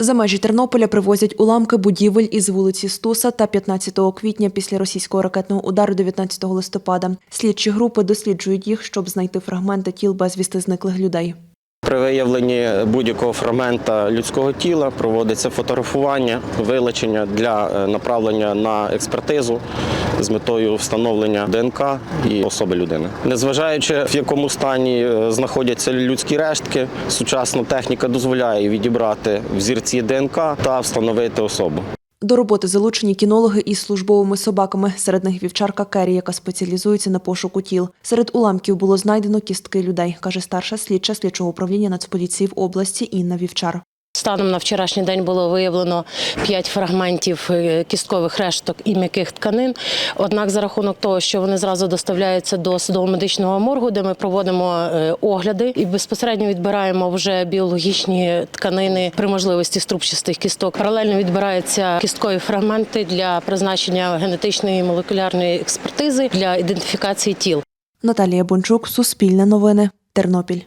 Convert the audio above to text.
За межі Тернополя привозять уламки будівель із вулиці Стуса та 15 квітня після російського ракетного удару 19 листопада. Слідчі групи досліджують їх, щоб знайти фрагменти тіл безвісти зниклих людей. При виявленні будь-якого фрагмента людського тіла проводиться фотографування, вилучення для е, направлення на експертизу з метою встановлення ДНК і особи людини. Незважаючи в якому стані е, знаходяться людські рештки, сучасна техніка дозволяє відібрати взірці ДНК та встановити особу. До роботи залучені кінологи із службовими собаками. Серед них вівчарка Керрі, яка спеціалізується на пошуку тіл. Серед уламків було знайдено кістки людей, каже старша слідча слідчого управління Нацполіції в області Інна Вівчар. Станом на вчорашній день було виявлено 5 фрагментів е, кісткових решток і м'яких тканин. Однак, за рахунок того, що вони зразу доставляються до судово-медичного моргу, де ми проводимо е, огляди і безпосередньо відбираємо вже біологічні тканини при можливості струбчастих кісток. Паралельно відбираються кісткові фрагменти для призначення генетичної молекулярної експертизи для ідентифікації тіл. Наталія Бончук, Суспільне новини, Тернопіль.